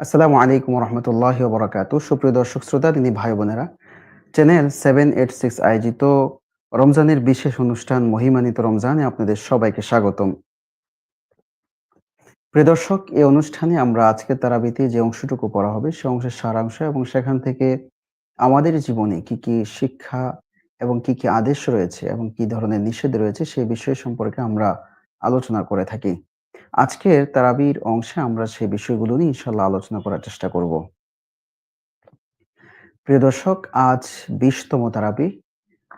আসসালামু আলাইকুম রহমতুল্লাহ বরাকাত সুপ্রিয় দর্শক শ্রোতা তিনি ভাই বোনেরা, চ্যানেল সেভেন এইট সিক্স আয়োজিত রমজানের বিশেষ অনুষ্ঠান মহিমানিত রমজানে আপনাদের সবাইকে স্বাগতম। প্রিয় দর্শক, এই অনুষ্ঠানে আমরা আজকে তারাবিতে যে অংশটুকু পড়া হবে, সে অংশের সারাংশ এবং সেখান থেকে আমাদের জীবনে কি কি শিক্ষা এবং কি কি আদেশ রয়েছে এবং কি ধরনের নিষেধ রয়েছে সেই বিষয় সম্পর্কে আমরা আলোচনা করে থাকি। আজকের তারাবির অংশে আমরা সেই বিষয়গুলো নিয়ে ইনশাল্লাহ আলোচনা করার চেষ্টা করব। প্রিয় দর্শক, আজ বিশতম তারাবি।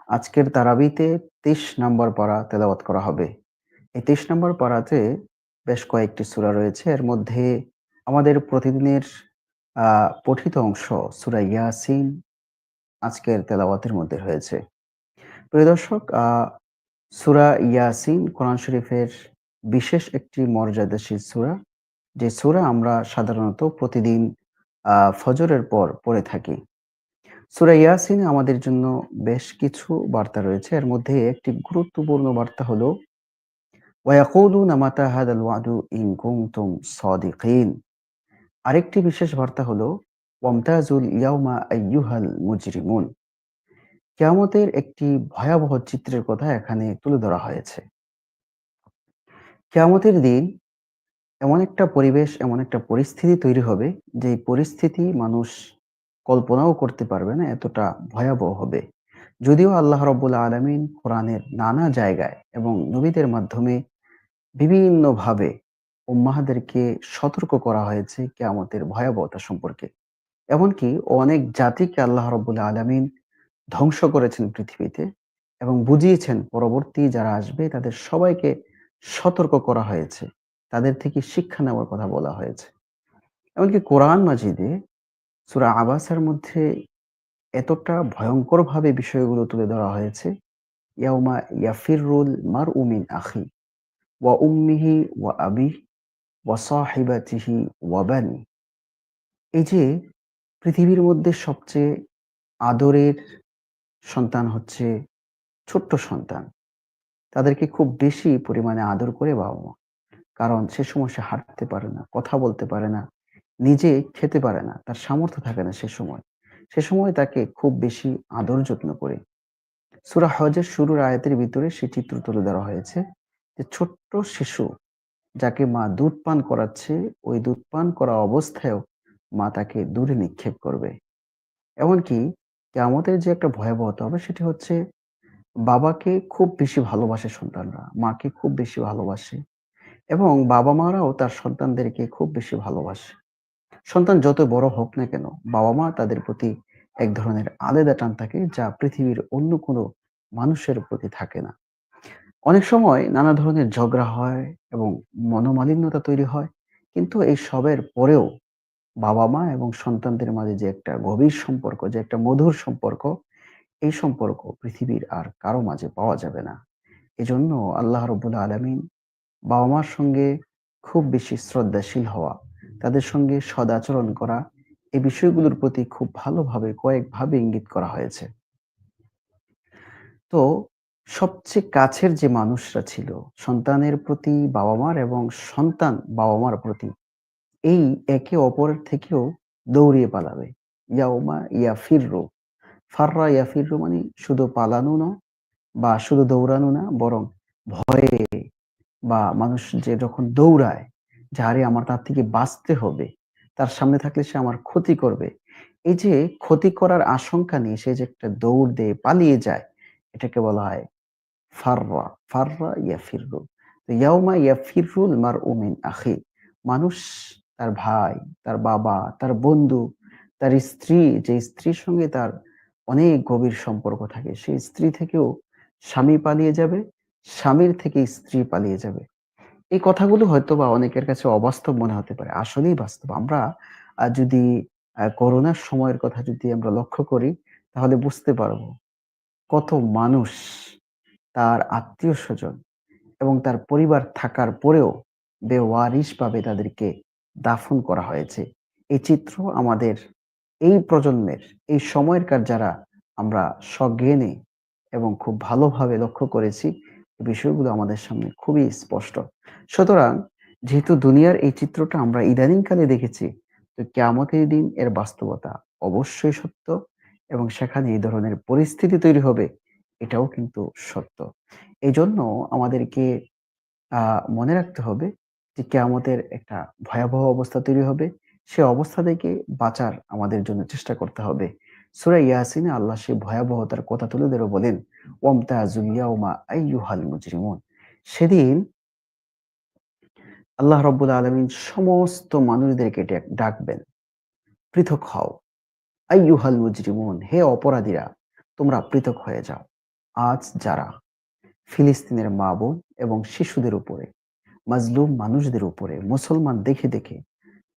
আজকের তারাবিতে তেইশ নম্বর পাড়া তেলাওয়াত করা হবে। এই তেইশ নম্বর পাড়াতে বেশ কয়েকটি সূরা রয়েছে। এর মধ্যে আমাদের প্রতিদিনের পঠিত অংশ সুরা ইয়াসিন আজকের তেলাওয়াতের মধ্যে রয়েছে। প্রিয় দর্শক সূরা ইয়াসিন কোরআন শরীফের বিশেষ একটি মর্যাদাশীল সূরা, যে সূরা আমরা সাধারণত প্রতিদিন ফজরের পর পড়ে থাকি। সূরা ইয়াসিনে আমাদের জন্য বেশ কিছু বার্তা রয়েছে। এর মধ্যে একটি গুরুত্বপূর্ণ বার্তা হলো ওয়াদু ইন আরেকটি বিশেষ বার্তা হলো, ওয়ামতাজুল ইয়াউমা আইয়ুহাল মুজরিমুন। কিয়ামতের একটি ভয়াবহ চিত্রের কথা এখানে তুলে ধরা হয়েছে। কিয়ামতের দিন এমন একটা পরিবেশ, এমন একটা পরিস্থিতি তৈরি হবে যে পরিস্থিতি মানুষ কল্পনাও করতে পারবে না, এতটা ভয়াবহ হবে। যদিও আল্লাহ রব্বুল আলমিন কোরআনের নানা জায়গায় এবং নবীদের মাধ্যমে বিভিন্নভাবে উম্মাহাদেরকে সতর্ক করা হয়েছে কেয়ামতের ভয়াবহতা সম্পর্কে। এমনকি অনেক জাতিকে আল্লাহ রব্বুল আলমিন ধ্বংস করেছেন পৃথিবীতে এবং বুঝিয়েছেন, পরবর্তী যারা আসবে তাদের সবাইকে সতর্ক করা হয়েছে। তাদের থেকে শিক্ষা নেওয়ার কথা বলা হয়েছে। এমনকি কোরআন মাজিদে সুরা আবাসের মধ্যে এতটা ভয়ঙ্করভাবে বিষয়গুলো তুলে ধরা হয়েছে। ইয়াউমা ইয়াফিরুল মার উমিন আখি ওয়া উম্মিহি ওয়া আবি ওয়া সাহিবাতিহি ওয়া বানি। এই যে পৃথিবীর মধ্যে সবচেয়ে আদরের সন্তান হচ্ছে ছোট্ট সন্তান। তাদেরকে খুব বেশি পরিমাণে আদর করে বাবা মা। কারণ সে সময় সে হাঁটতে পারে না, কথা বলতে পারে না, নিজে খেতে পারে না, তার সামর্থ্য থাকে না সে সময়। সে সময় তাকে খুব বেশি আদর যত্ন করে। সুরা হজের শুরুর আয়াতের ভিতরে সে চিত্র তুলে ধরা হয়েছে যে ছোট্ট শিশু যাকে মা দুধ পান করাচ্ছে, ওই দুধ পান করা অবস্থায়ও মা তাকে দূরে নিক্ষেপ করবে। এমনকি আমাদের যে একটা ভয়াবহতা হবে সেটি হচ্ছে বাবাকে খুব বেশি ভালোবাসে সন্তানরা, মাকে খুব বেশি ভালোবাসে এবং বাবা মারাও তার সন্তানদেরকে খুব বেশি ভালোবাসে। সন্তান যত বড় হোক না কেন বাবা মা তাদের প্রতি এক ধরনের আলাদা টান থাকে যা পৃথিবীর অন্য কোনো মানুষের প্রতি থাকে না। অনেক সময় নানা ধরনের ঝগড়া হয় এবং মনোমালিন্যতা তৈরি হয়, কিন্তু এই সবের পরেও বাবা মা এবং সন্তানদের মাঝে যে একটা গভীর সম্পর্ক, যে একটা মধুর সম্পর্ক এই সম্পর্ক পৃথিবীর আর কারও মাঝে পাওয়া যাবে না। এজন্য আল্লাহ রবুল আলমিন বাবা মার সঙ্গে খুব বেশি শ্রদ্ধাশীল হওয়া, তাদের সঙ্গে সদাচরণ করা, এই বিষয়গুলোর প্রতি খুব ভালোভাবে কয়েকভাবে ইঙ্গিত করা হয়েছে। তো সবচেয়ে কাছের যে মানুষরা ছিল, সন্তানের প্রতি বাবা মার এবং সন্তান বাবা মার প্রতি, এই একে অপরের থেকেও দৌড়িয়ে পালাবে। ইয়াউমা ইয়া ফিররু ফাররা ইয়া ফিররু মানে শুধু পালানো না বা শুধু দৌড়ানো না, বরং ভয়ে বা মানুষ যে যখন দৌড়ায়, যে আরে আমার তার থেকে বাঁচতে হবে, তার সামনে থাকলে সে আমার ক্ষতি করবে। এই যে ক্ষতি করার আশঙ্কা নিয়ে সে যে একটা দৌড় দিয়ে পালিয়ে যায়, এটাকে বলা হয় ফাররা ফাররা ইয়া ফিররু তো ইয়াউমা ইয়া ফিররুল মার উমিন আখি, মানুষ তার ভাই, তার বাবা, তার বন্ধু, তার স্ত্রী, যে স্ত্রীর সঙ্গে তার অনেক গভীর সম্পর্ক থাকে। সেই স্ত্রী থেকেও স্বামী পালিয়ে যাবে, স্বামীর থেকে স্ত্রী পালিয়ে যাবে। এই কথাগুলো হয়তো বা অনেকের কাছে অবাস্তব মনে হতে পারে, আসলেই বাস্তব। আমরা যদি করোনার সময়ের কথা যদি আমরা লক্ষ্য করি, তাহলে বুঝতে পারব কত মানুষ তার আত্মীয় স্বজন এবং তার পরিবার থাকার পরেও বেওয়ারিশ ভাবে তাদেরকে দাফন করা হয়েছে। এই চিত্র আমাদের এই প্রজন্মের, এই সময়কার যারা আমরা সজ্ঞানে এবং খুব ভালোভাবে লক্ষ্য করেছি বিষয়গুলো আমাদের সামনে খুবই স্পষ্ট সুতরাং যেহেতু দুনিয়ার এই চিত্রটা আমরা ইদানিংকালে দেখেছি, তো কেয়ামতের দিন এর বাস্তবতা অবশ্যই সত্য এবং সেখানে এই ধরনের পরিস্থিতি তৈরি হবে, এটাও কিন্তু সত্য। এই জন্য আমাদেরকে মনে রাখতে হবে যে কেয়ামতের একটা ভয়াবহ অবস্থা তৈরি হবে। সে অবস্থা থেকে বাঁচার আমাদের জন্য চেষ্টা করতে হবে। সূরা ইয়াসিনে আল্লাহ সেই ভয়াবহতার কথা তুলে ধরে বলেন, সেদিন আল্লাহ রাব্বুল আলামিন সমস্ত মানুষদেরকে ডাকবেন, "পৃথক হও। আইয়ুহাল মুজরিমুন" হে অপরাধীরা, তোমরা পৃথক হয়ে যাও। আজ যারা ফিলিস্তিনের মা-বোন এবং শিশুদের উপরে, মাজলুম মানুষদের উপরে মুসলমান দেখে, দেখে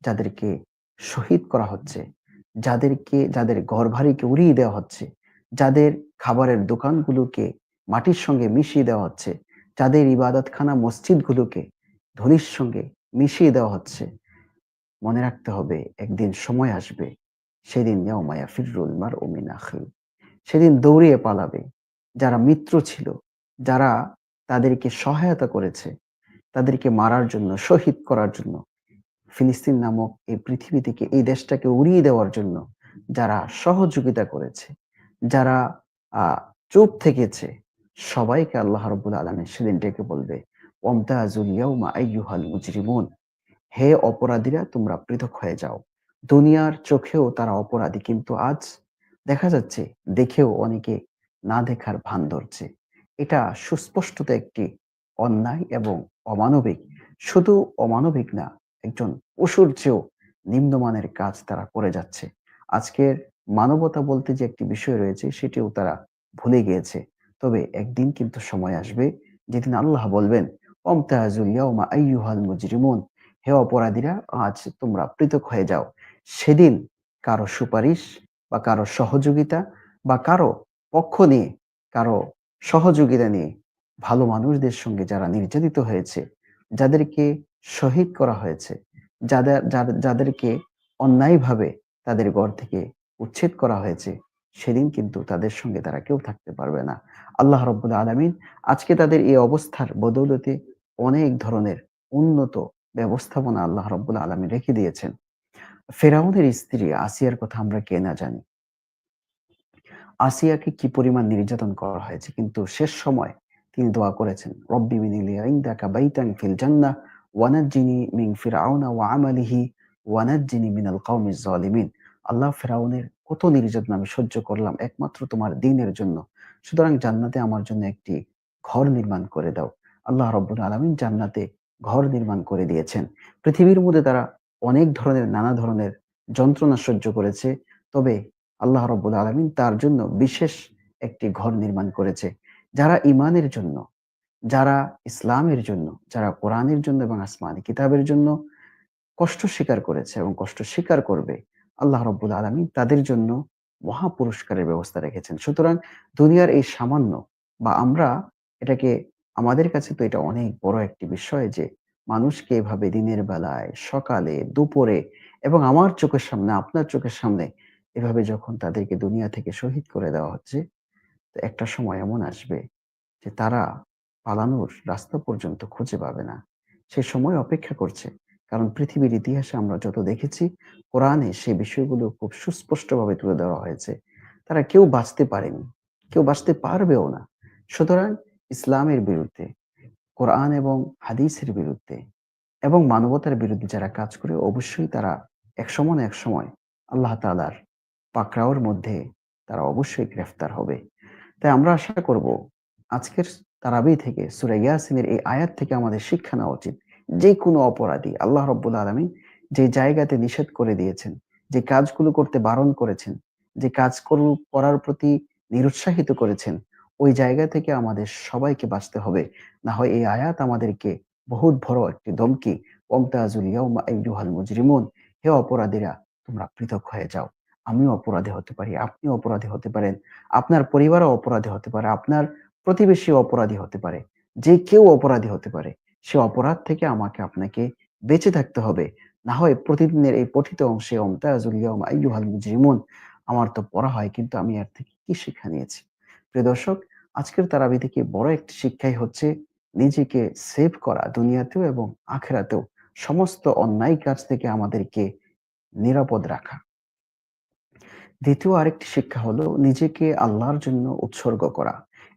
যাদেরকে শহীদ করা হচ্ছে, যাদেরকে যাদের ঘরবাড়িকে উড়িয়ে দেওয়া হচ্ছে, যাদের খাবারের দোকানগুলোকে মাটির সঙ্গে মিশিয়ে দেওয়া হচ্ছে, যাদের ইবাদতখানা মসজিদগুলোকে ধূলির সঙ্গে মিশিয়ে দেওয়া হচ্ছে। মনে রাখতে হবে একদিন সময় আসবে সেদিন ইয়াউমা ইয়াফিরুল মারউ মিন আখিহি সেদিন দৌড়িয়ে পালাবে। যারা মিত্র ছিল, যারা তাদেরকে সহায়তা করেছে, তাদেরকে মারার জন্য, শহীদ করার জন্য, ফিলিস্তিন নামক এই পৃথিবী থেকে এই দেশটাকে উড়িয়ে দেওয়ার জন্য যারা সহযোগিতা করেছে, যারা চুপ থেকেছে, সবাইকে আল্লাহ রাব্বুল আলামিন সেদিন ডেকে বলবে, হে অপরাধীরা তোমরা পৃথক হয়ে যাও। দুনিয়ার চোখেও তারা অপরাধী কিন্তু আজ দেখা যাচ্ছে দেখেও অনেকে না দেখার ভান ধরছে। এটা সুস্পষ্টত একটি অন্যায় এবং অমানবিক। শুধু অমানবিক না, একজন পশুর চেয়েও নিম্নমানের কাজ তারা করে যাচ্ছে। আজকের মানবতা বলতে যে একটি বিষয় রয়েছে সেটিও তারা ভুলে গিয়েছে। তবে একদিন কিন্তু সময় আসবে যেদিন আল্লাহ বলবেন, "ওয়ামতাজুল ইয়াউমা আইয়ুহাল মুজরিমুন" হে অপরাধীরা আজ তোমরা পৃথক হয়ে যাও। সেদিন কারও সুপারিশ বা কারও সহযোগিতা বা কারও পক্ষ নিয়ে, কারও সহযোগিতা নিয়ে ভালো মানুষদের সঙ্গে যারা নির্যাতিত হয়েছে, যাদেরকে শহীদ করা হয়েছে, যাদের যাদের যাদেরকে অন্যায়ভাবে তাদের ঘর থেকে উচ্ছেদ করা হয়েছে, সেদিন কিন্তু তাদের সঙ্গে তারা কেউ থাকতে পারবে না। আল্লাহ রাব্বুল আলামিন আজকে তাদের এই অবস্থার বদৌলতে অনেক ধরনের উন্নত ব্যবস্থাপনা আল্লাহ রাব্বুল আলামিন রেখে দিয়েছেন। ফেরাউনের স্ত্রী আসিয়ার কথা আমরা কে না জানি। আসিয়াকে কি পরিমাণ নির্যাতন করা হয়েছে কিন্তু শেষ সময় তিনি দোয়া করেছেন, "রব্বি ইবনিলি ইনদাকা বাইতান ফিল জান্নাহ ওয়া নাজ্জিনি মিন ফিরআউনা ওয়া আমালিহি ওয়া নাজ্জিনি মিনাল কওমিজ জালিমিন" আল্লাহ ফেরাউনের কত নির্যাতন আমি সহ্য করলাম একমাত্র তোমার দ্বীনের জন্য। সুতরাং জান্নাতে আমার জন্য একটি ঘর নির্মাণ করে দাও। আল্লাহ রাব্বুল আলামিন জান্নাতে ঘর নির্মাণ করে দিয়েছেন। পৃথিবীর মধ্যে তারা অনেক ধরনের নানা ধরনের যন্ত্রণা সহ্য করেছে। তবে আল্লাহ রাব্বুল আলামিন তার জন্য বিশেষ একটি ঘর নির্মাণ করেছে। যারা ঈমানের জন্য, যারা ইসলামের জন্য, যারা কোরআনের জন্য এবং আসমানি কিতাবের জন্য কষ্ট স্বীকার করেছে এবং কষ্ট স্বীকার করবে, আল্লাহ রাব্বুল আলামিন তাদের জন্য মহা পুরস্কারের ব্যবস্থা রেখেছেন। সুতরাং দুনিয়ার এই সামান্য বা আমরা এটাকে আমাদের কাছে তো এটা অনেক বড় একটি বিষয় যে মানুষকে এভাবে দিনের বেলায়, সকালে, দুপুরে এবং আমার চোখের সামনে, আপনার চোখের সামনে এভাবে যখন তাদেরকে দুনিয়া থেকে শহীদ করে দেওয়া হচ্ছে, একটা সময় এমন আসবে যে তারা পালানোর রাস্তা পর্যন্ত খুঁজে পাবে না। সে সময় অপেক্ষা করছে। কারণ পৃথিবীর ইতিহাসে আমরা যত দেখেছি, কোরআনে সে বিষয়গুলো খুব সুস্পষ্টভাবে তুলে ধরা হয়েছে। তারা কেউ বাঁচতে পারেনি। কেউ বাঁচতে পারবেও না। সুতরাং ইসলামের বিরুদ্ধে, কোরআন এবং হাদিসের বিরুদ্ধে এবং মানবতার বিরুদ্ধে যারা কাজ করে অবশ্যই তারা একসময় না একসময় আল্লাহ তাআলার পাকড়াওর মধ্যে তারা অবশ্যই গ্রেফতার হবে। তাই আমরা আশা করব আজকের তারাবি থেকে সূরা ইয়াসিনের এই আয়াত থেকে আমাদের শিক্ষা নেওয়া উচিত। যেকোনো অপরাধী আল্লাহ রাব্বুল আলামিন যে জায়গাতে নিষেধ করে দিয়েছেন, যে কাজগুলো করতে বারণ করেছেন, যে কাজ করার প্রতি নিরুৎসাহিত করেছেন, ওই জায়গা থেকে আমাদের সবাইকে বাঁচতে হবে। না হয় এই আয়াত আমাদেরকে বহুত বড় একটি ধমকি, "ওয়ামতাজুল ইয়াউমা আইয়ুহাল মুজরিমুন" হে অপরাধীরা তোমরা পৃথক হয়ে যাও। আমিও অপরাধী হতে পারি, আপনিও অপরাধী হতে পারেন, আপনার পরিবারও অপরাধী হতে পারে, আপনার প্রতিবেশীও অপরাধী হতে পারে। যে কেউ অপরাধী হতে পারে। সে অপরাধ থেকে আমাকে আপনাকে বেঁচে থাকতে হবে। না হয় প্রতিদিনের এই পঠিত অংশে "ওয়ামতাজুল আইয়ুহাল মুজরিমুন" আমার তো পড়া হয় কিন্তু আমি এর থেকে কি শিক্ষা নিয়েছি? প্রিয় দর্শক, আজকের তারাবি থেকে বড় একটি শিক্ষাই হচ্ছে নিজেকে সেভ করা দুনিয়াতেও এবং আখেরাতেও সমস্ত অন্যায় কাজ থেকে আমাদেরকে নিরাপদ রাখা। দ্বিতীয় আরেকটি শিক্ষা হলো নিজেকে আল্লাহর জন্য উৎসর্গ করা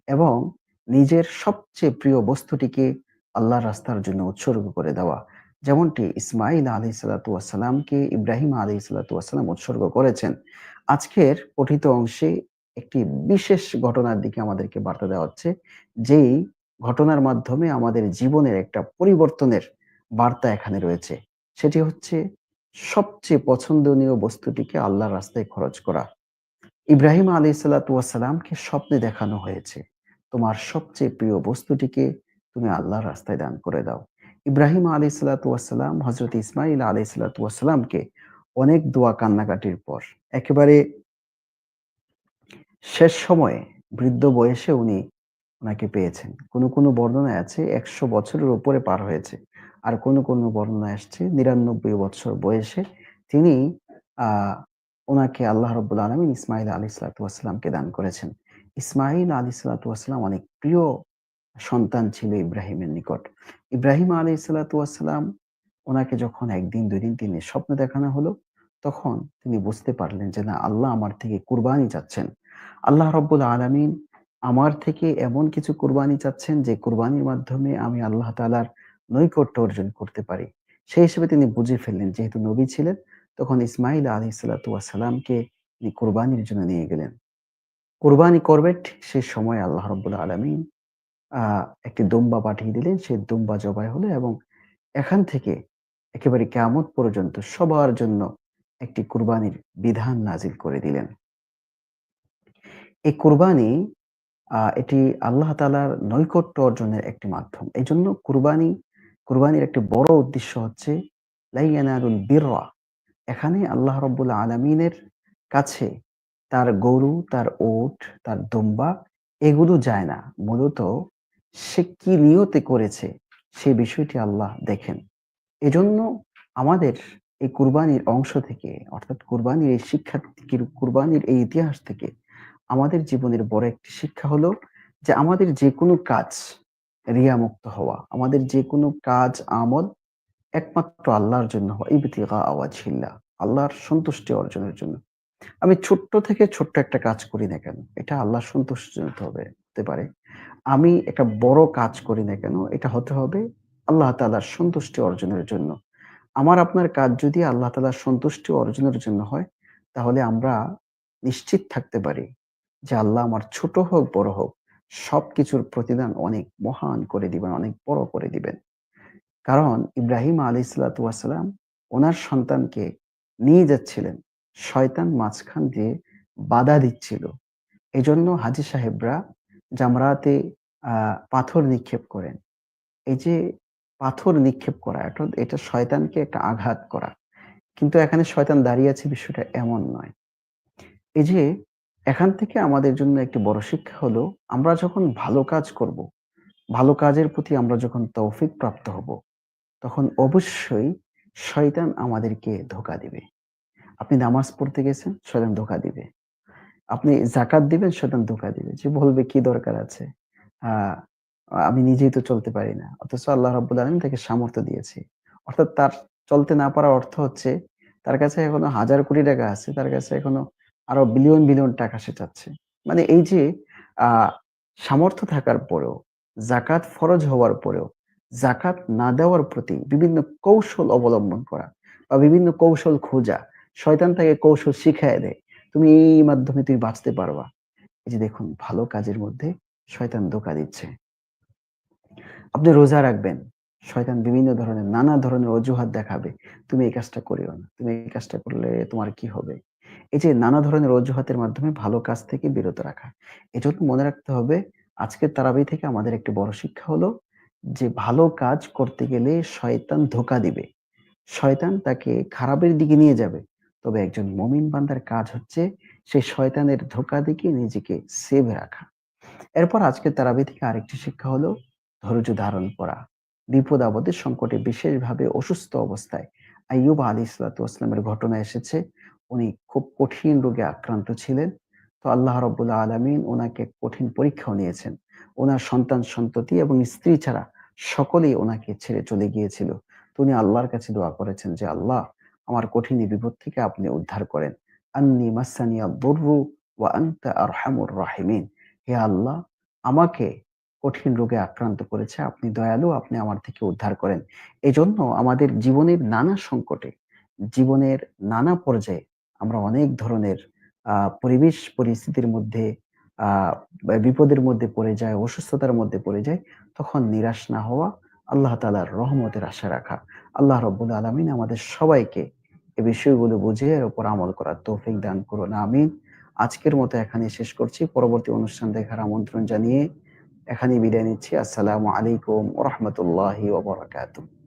এবং নিজের সবচেয়ে প্রিয় বস্তুটিকে আল্লাহর রাস্তার জন্য উৎসর্গ করে দেওয়া। যেমনটি ইসমাইল আলাইহিসসালাতু ওয়াসসালামকে ইব্রাহিম আলাইহিসসালাতু ওয়াসসালাম উৎসর্গ করেছেন। আজকের পঠিত অংশে একটি বিশেষ ঘটনার দিকে আমাদেরকে বার্তা দেওয়া হচ্ছে, যেই ঘটনার মাধ্যমে আমাদের জীবনের একটা পরিবর্তনের বার্তা এখানে রয়েছে। সেটি হচ্ছে সবচেয়ে পছন্দনীয় বস্তুটিকে আল্লাহর রাস্তায় খরচ করা। ইব্রাহিম আলাইহিসসালাতু ওয়াসসালামকে স্বপ্নে দেখানো হয়েছে। তোমার সবচেয়ে প্রিয় বস্তুটিকে তুমি আল্লাহর রাস্তায় দান করে দাও। ইব্রাহিম আলাইহিসসালাতু ওয়াসসালাম হযরত ইসমাইল আলাইহিসসালাতু ওয়াসসালামকে অনেক দোয়া কান্নাকাটির পর একেবারে শেষ সময়ে বৃদ্ধ বয়সে উনি ওনাকে পেয়েছেন। কোনো, কোনো বর্ণনায় আছে ১০০ বছরের উপরে পার হয়েছে। আর কোনো, কোনো বর্ণনা আসছে নিরানব্বই বছর বয়সে তিনি আহ ওনাকে আল্লাহ রাব্বুল আলামিন ইসমাইল আলাইহিসসালাতু ওয়াসসালামকে দান করেছেন। ইসমাইল আলাইহিসসালাতু ওয়াসসালাম অনেক প্রিয় সন্তান ছিল ইব্রাহিমের নিকট। ইব্রাহিম আলাইহিসসালাতু ওয়াসসালাম উনাকে যখন ১ দিন ২ দিন ৩ দিন স্বপ্ন দেখানো হলো, তখন তিনি বুঝতে পারলেন যে না আল্লাহ আমার থেকে কুরবানি চাচ্ছেন। আল্লাহ রাব্বুল আলামিন আমার থেকে এমন কিছু কুরবানি চাচ্ছেন যে কুরবানির মাধ্যমে আমি আল্লাহ তাআলার নৈকট্য অর্জন করতে পারি। সেই হিসেবে তিনি বুঝে ফেললেন যেহেতু নবী ছিলেন, তখন ইসমাইল আলাইহিসসালাতু ওয়াসসালামকে তিনি কুরবানির জন্য নিয়ে গেলেন। কুরবানি করবে ঠিক সেই সময় আল্লাহ রাব্বুল আলামিন একটি দুম্বা পাঠিয়ে দিলেন। সেই দুম্বা জবাই হলো এবং এখান থেকে একেবারে কিয়ামত পর্যন্ত সবার জন্য একটি কুরবানির বিধান নাজিল করে দিলেন। এই কুরবানি এটি আল্লাহ তাআলার নৈকট্য অর্জনের একটি মাধ্যম। এই জন্য কুরবানি, কুরবানির একটি বড় উদ্দেশ্য হচ্ছে লা ইয়ানালুল বিররা এখানে আল্লাহ রাব্বুল আলামিনের কাছে তার গরু, তার উট, তার দুম্বা এগুলো যায় না। মূলত সে কি নিয়তে করেছে সে বিষয়টি আল্লাহ দেখেন। এজন্য আমাদের এই কুরবানির অংশ থেকে অর্থাৎ কুরবানির এই শিক্ষা কুরবানির এই ইতিহাস থেকে আমাদের জীবনের বড় একটি শিক্ষা হলো যে আমাদের যেকোনো কাজ রিয়া মুক্ত হওয়া। আমাদের যেকোনো কাজ আমল একমাত্র আল্লাহর জন্য হওয়া। ইবতিগা ওয়াজহিল্লাহ আল্লাহর সন্তুষ্টি অর্জনের জন্য। আমি ছোট্ট থেকে ছোট্ট একটা কাজ করি না কেন, এটা আল্লাহর সন্তুষ্টির হবে হতে পারে। আমি একটা বড় কাজ করি না কেন, এটা হতে হবে আল্লাহ তাআলার সন্তুষ্টি অর্জনের জন্য। আমার আপনার কাজ যদি আল্লাহ তাআলার সন্তুষ্টি অর্জনের জন্য হয়, তাহলে আমরা নিশ্চিত থাকতে পারি যে আল্লাহ আমার ছোট হোক, বড় হোক সব কিছুর প্রতিদান অনেক মহান করে দিবেন, অনেক বড় করে দিবেন। কারণ ইব্রাহিম আলাইহিসসালাতু ওয়াসসালাম উনার সন্তানকে নিয়ে যাচ্ছিলেন। শয়তান মাঝখান দিয়ে বাধা দিচ্ছিল। এজন্য হাজি সাহেবরা জামরাতে পাথর নিক্ষেপ করেন। এই যে পাথর নিক্ষেপ করা এটা শয়তানকে একটা আঘাত করা। কিন্তু এখানে শয়তান দাঁড়িয়ে আছে বিষয়টা এমন নয়। এই যে এখান থেকে আমাদের জন্য একটি বড় শিক্ষা হলো আমরা যখন ভালো কাজ করব, ভালো কাজের প্রতি আমরা যখন তৌফিক প্রাপ্ত হব, তখন অবশ্যই শয়তান আমাদেরকে ধোকা দিবে। আপনি নামাজ পড়তে গেছেন, শয়তান ধোঁকা দিবে। আপনি জাকাত দিবেন, শয়তান ধোঁকা দিবে। যে বলবে কি দরকার আছে? আমি নিজেই তো চলতে পারি না। অথচ আল্লাহ রাব্বুল আলামিন তাকে সামর্থ্য দিয়েছে। অর্থাৎ তার চলতে না পারার অর্থ হচ্ছে তার কাছে এখনও হাজার কোটি টাকা আছে। তার কাছে এখনও আরও বিলিয়ন, বিলিয়ন টাকা সে চাচ্ছে। মানে এই যে সামর্থ্য থাকার পরেও, জাকাত ফরজ হওয়ার পরেও, জাকাত না দেওয়ার প্রতি বিভিন্ন কৌশল অবলম্বন করা বা বিভিন্ন কৌশল খোঁজা। শয়তান তাকে কৌশল শিখাইয়া দেয়। তুমি এই মাধ্যমে তুমি বাঁচতে পারবা। এই যে দেখুন, ভালো কাজের মধ্যে শয়তান ধোকা দিচ্ছে। আপনি রোজা রাখবেন। শয়তান বিভিন্ন ধরনের, নানা ধরনের অজুহাত দেখাবে। তুমি এই কাজটা করিও না। তুমি এই কাজটা করলে তোমার কি হবে? এই যে নানা ধরনের অজুহাতের মাধ্যমে ভালো কাজ থেকে বিরত রাখা। এজন্য মনে রাখতে হবে, আজকের তারাবি থেকে আমাদের একটি বড় শিক্ষা হলো যে ভালো কাজ করতে গেলে শয়তান ধোকা দিবে। শয়তান তাকে খারাপের দিকে নিয়ে যাবে। তবে একজন মুমিন বান্দার কাজ হচ্ছে সেই শয়তানের ধোঁকা থেকে নিজেকে সেভ রাখা। এরপর আজকের তারাবি থেকে আরেকটি শিক্ষা হলো ধৈর্য ধারণ করা। বিপদ আপদের সংকটে বিশেষভাবে অসুস্থ অবস্থায় আইয়ুব আলাইহিসসালাতু ওয়াসসালামের ঘটনা এসেছে। উনি খুব কঠিন রোগে আক্রান্ত ছিলেন। তো আল্লাহ রাব্বুল আলামিন ওনাকে কঠিন পরীক্ষাও নিয়েছেন। ওনার সন্তান-সন্ততি এবং স্ত্রী ছাড়া সকলেই ওনাকে ছেড়ে চলে গিয়েছিল। তো উনি আল্লাহর কাছে দোয়া করেছেন যে, "আল্লাহ আমার কঠিন বিপদ থেকে আপনি উদ্ধার করেন। আন্নি মাসানিয়া দুররু ওয়া আনতা আরহামুর রাহিমিন। হে আল্লাহ, আমাকে কঠিন রোগে আক্রান্ত করেছে। আপনি দয়ালু, আপনি আমার থেকে উদ্ধার করেন। এজন্য আমাদের জীবনের নানা সংকটে, জীবনের নানা পর্যায়ে আমরা অনেক ধরনের পরিবেশ পরিস্থিতির মধ্যে বিপদের মধ্যে পড়ে যায় অসুস্থতার মধ্যে পড়ে যায় তখন নিরাশ না হওয়া, আল্লাহ তালার রহমতের আশা রাখা। আল্লাহ রব্বুল আলমিন আমাদের সবাইকে এ বিষয়গুলো বুঝে এর উপর আমল করার তৌফিক দান করুন। আমিন। আজকের মতো এখানে শেষ করছি। পরবর্তী অনুষ্ঠান দেখার আমন্ত্রণ জানিয়ে এখানে বিদায় নিচ্ছি। আসসালামু আলাইকুম রহমতুল্লাহ বারাকাতুহু।